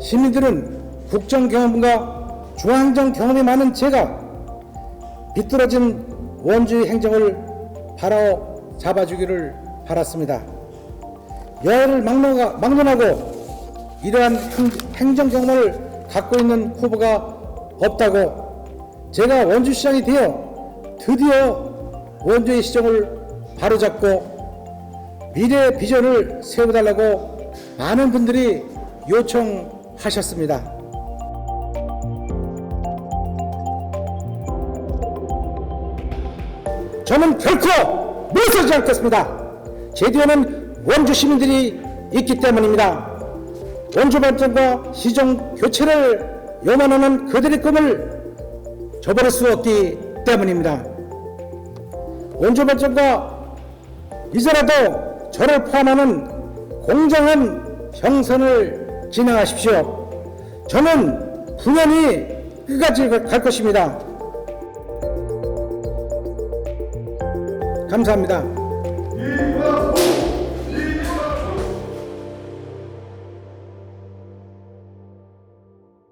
시민들은 국정 경험과 중앙정 경험이 많은 제가 비뚤어진 원주의 행정을 바로 잡아주기를 바랐습니다. 여야를 막론하- 막론하고 이러한 행- 행정 경험을 갖고 있는 후보가 없다고 제가 원주시장이 되어 드디어 원주의 시정을 바로잡고 미래 비전을 세워달라고 많은 분들이 요청 하셨습니다. 저는 결코 물서지 않겠습니다. 제 뒤에는 원주 시민들이 있기 때문입니다. 원주 발전과 시정 교체를 요만하는 그들의 꿈을 저버릴 수 없기 때문입니다. 원주 발전과 이제라도 저를 포함하는 공정한 경선을 진행하십시오. 저는 분연히 끝까지 갈 것입니다. 감사합니다.